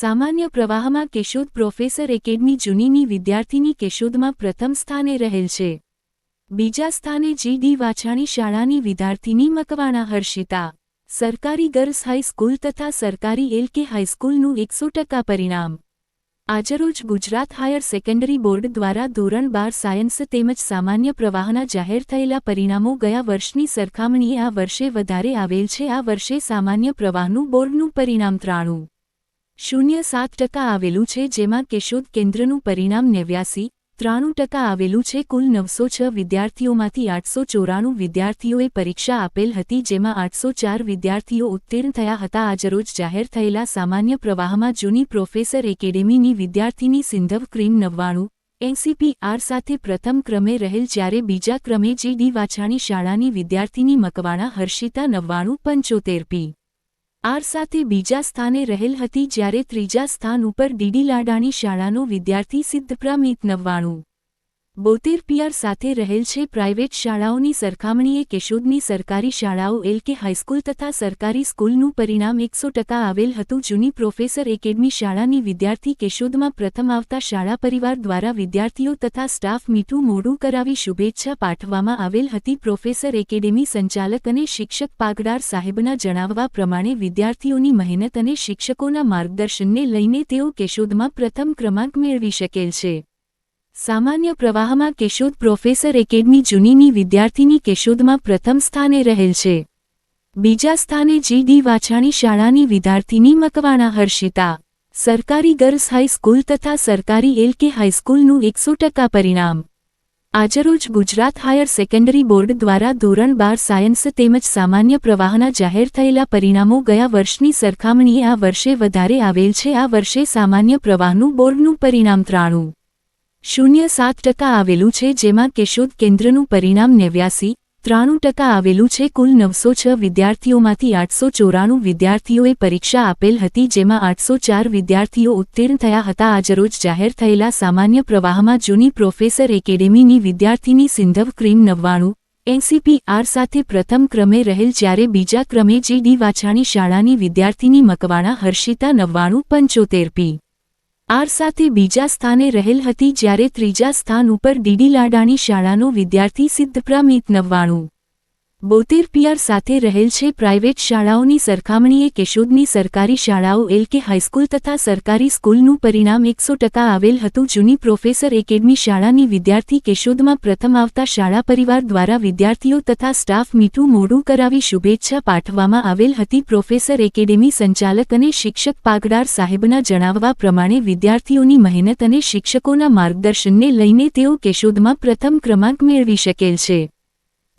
સામાન્ય પ્રવાહમાં Keshod professor academy જૂનીની વિદ્યાર્થીની કેશોદમાં પ્રથમ સ્થાને રહેલ છે. બીજા સ્થાને જી ડી વાછાણી શાળાની વિદ્યાર્થીની મકવાણા હર્ષિતા. સરકારી ગર્લ્સ હાઈસ્કૂલ તથા સરકારી એલ કે હાઈસ્કૂલનું એકસો ટકા પરિણામ. આજરોજ ગુજરાત હાયર સેકન્ડરી બોર્ડ દ્વારા ધોરણ બાર સાયન્સ તેમજ સામાન્ય પ્રવાહના જાહેર થયેલા પરિણામો ગયા વર્ષની સરખામણીએ આ વર્ષે વધારે આવેલ છે. આ વર્ષે સામાન્ય પ્રવાહનું બોર્ડનું પરિણામ ત્રાણું. શૂન્ય સાત ટકા આવેલું છે જેમાં કેશોદ કેન્દ્રનું પરિણામ નેવ્યાસી, ત્રાણું ટકા આવેલું છે કુલ નવસો છ વિદ્યાર્થીઓમાંથી આઠસો ચોરાણું વિદ્યાર્થીઓએ પરીક્ષા આપેલ હતી જેમાં આઠસો ચાર વિદ્યાર્થીઓ ઉત્તીર્ણ થયા હતા. આજરોજ જાહેર થયેલા સામાન્ય પ્રવાહમાં જૂની પ્રોફેસર એકેડેમીની વિદ્યાર્થીની સિંધવ ક્રીમ નવ્વાણું એનસીપીઆર સાથે પ્રથમ ક્રમે રહેલ જ્યારે બીજા ક્રમે જી ડી વાછાણી શાળાની વિદ્યાર્થીની મકવાણા હર્ષિતા નવ્વાણું, પંચોતેર પી. આર સાથે બીજા સ્થાને રહેલ હતી જ્યારે ત્રીજા સ્થાન ઉપર ડીડી લાડાણી શાળાનો વિદ્યાર્થી સિદ્ધપ્રમિત નવ્વાણું. બોતેર પીઆર સાથે રહેલ છે પ્રાઇવેટ શાળાઓની સરખામણીએ કેશોદની સરકારી શાળાઓ એલ કે હાઈસ્કૂલ તથા સરકારી સ્કૂલનું પરિણામ એકસો ટકા આવેલ હતું. જૂની પ્રોફેસર એકેડમી શાળાની વિદ્યાર્થી કેશોદમાં પ્રથમ આવતા શાળા પરિવાર દ્વારા વિદ્યાર્થીઓ તથા સ્ટાફ મીઠું મોડું કરાવી શુભેચ્છા પાઠવવામાં આવેલ હતી. પ્રોફેસર એકેડેમી સંચાલક અને શિક્ષક પાગડાર સાહેબના જણાવવા પ્રમાણે વિદ્યાર્થીઓની મહેનત અને શિક્ષકોના માર્ગદર્શનને લઈને તેઓ કેશોદમાં પ્રથમ ક્રમાંક મેળવી શકેલ છે. સામાન્ય પ્રવાહમાં કેશોદ પ્રોફેસર એકેડમી જૂનીની વિદ્યાર્થીની કેશોદમાં પ્રથમ સ્થાને રહેલ છે. બીજા સ્થાને જી ડી વાછાણી શાળાની વિદ્યાર્થીની મકવાણા હર્ષિતા. સરકારી ગર્લ્સ હાઈસ્કૂલ તથા સરકારી એલ કે હાઈસ્કૂલનું એકસો ટકા પરિણામ. આજરોજ ગુજરાત હાયર સેકન્ડરી બોર્ડ દ્વારા ધોરણ બાર સાયન્સ તેમજ સામાન્ય પ્રવાહના જાહેર થયેલા પરિણામો ગયા વર્ષની સરખામણીએ આ વર્ષે વધારે આવેલ છે. આ વર્ષે સામાન્ય પ્રવાહનું બોર્ડનું પરિણામ ત્રાણું. શૂન્ય સાત ટકા આવેલું છે, જેમાં કેશોદ કેન્દ્રનું પરિણામ નેવ્યાસી, ત્રાણું ટકા આવેલું છે, કુલ નવસો છ વિદ્યાર્થીઓમાંથી આઠસો ચોરાણું વિદ્યાર્થીઓએ પરીક્ષા આપેલ હતી, જેમાં આઠસો ચાર વિદ્યાર્થીઓ ઉત્તીર્ણ થયા હતા. આજરોજ જાહેર થયેલા સામાન્ય પ્રવાહમાં જૂની પ્રોફેસર એકેડેમીની વિદ્યાર્થીની સિંધવ ક્રીમ નવ્વાણું, એનસીપીઆર સાથે પ્રથમ ક્રમે રહેલ જ્યારે બીજા ક્રમે જી ડી વાછાણી શાળાની વિદ્યાર્થીની મકવાણા, હર્ષિતા નવ્વાણું, પંચોતેર પી. આર સાથે બીજા સ્થાને રહેલ હતી જ્યારે ત્રીજા સ્થાન ઉપર ડીડી લાડાણી શાળાનો વિદ્યાર્થી સિદ્ધપ્રામિત નવ્વાણું. બોતેર પીઆર સાથે રહેલ છે પ્રાઇવેટ શાળાઓની સરખામણીએ કેશોદની સરકારી શાળાઓ એલ કે હાઈસ્કૂલ તથા સરકારી સ્કૂલનું પરિણામ એકસો ટકા આવેલ હતું. જૂની પ્રોફેસર એકેડમી શાળાની વિદ્યાર્થી કેશોદમાં પ્રથમ આવતા શાળા પરિવાર દ્વારા વિદ્યાર્થીઓ તથા સ્ટાફ મીઠું મોડું કરાવી શુભેચ્છા પાઠવવામાં આવેલ હતી. પ્રોફેસર એકેડેમી સંચાલક અને શિક્ષક પાગડાર સાહેબના જણાવવા પ્રમાણે વિદ્યાર્થીઓની મહેનત અને શિક્ષકોના માર્ગદર્શનને લઈને તેઓ કેશોદમાં પ્રથમ ક્રમાંક મેળવી શકેલ છે.